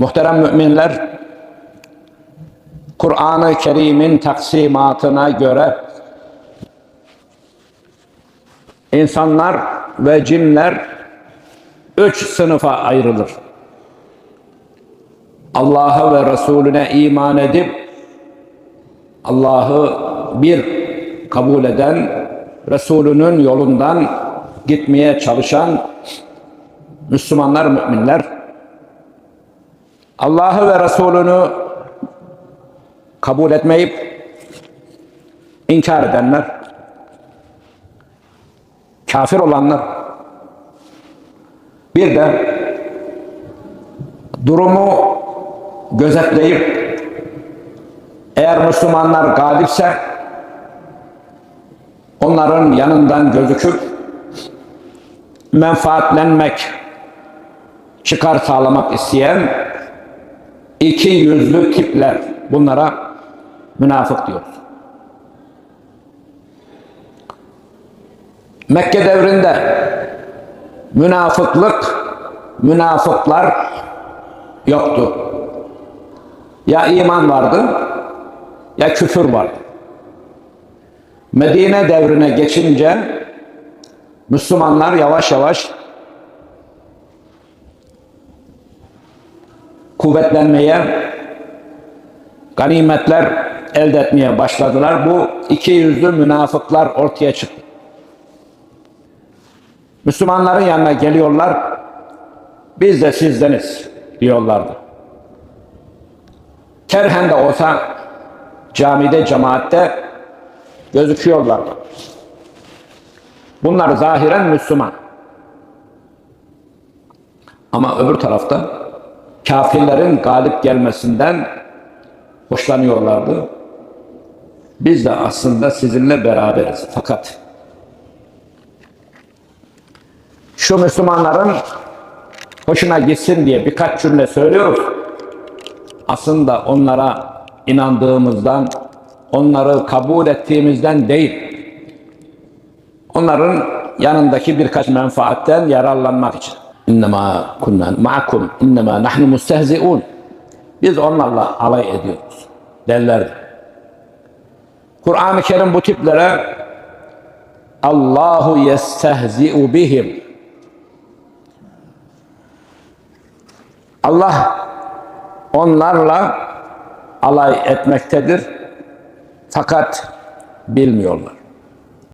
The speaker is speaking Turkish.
Muhterem müminler, Kur'an-ı Kerim'in taksimatına göre insanlar ve cinler üç sınıfa ayrılır. Allah'a ve Resulüne iman edip Allah'ı bir kabul eden, Resulünün yolundan gitmeye çalışan Müslümanlar, müminler, Allah'ı ve Resulünü kabul etmeyip inkar edenler, kafir olanlar, bir de durumu gözetleyip eğer Müslümanlar galipse onların yanından gözüküp menfaatlenmek, çıkar sağlamak isteyen iki yüzlü tipler. Bunlara münafık diyoruz. Mekke devrinde münafıklık, münafıklar yoktu. Ya iman vardı ya küfür vardı. Medine devrine geçince Müslümanlar yavaş yavaş kuvvetlenmeye, ganimetler elde etmeye başladılar. Bu iki yüzlü münafıklar ortaya çıktı. Müslümanların yanına geliyorlar, biz de sizdeniz diyorlardı. Kerhen de olsa camide, cemaatte gözüküyorlardı. Bunlar zahiren Müslüman. Ama öbür tarafta kafirlerin galip gelmesinden hoşlanıyorlardı. Biz de aslında sizinle beraberiz. Fakat şu Müslümanların hoşuna gitsin diye birkaç cümle söylüyoruz. Aslında onlara inandığımızdan, onları kabul ettiğimizden değil, onların yanındaki birkaç menfaatten yararlanmak için. İnnemâ kunna ma'akum, innemâ nahnu mustehzi'un. Biz onlarla alay ediyoruz derlerdi. Kur'an-ı Kerim bu tiplere Allahu yestehzi'u bihim. Allah onlarla alay etmektedir. Fakat bilmiyorlar.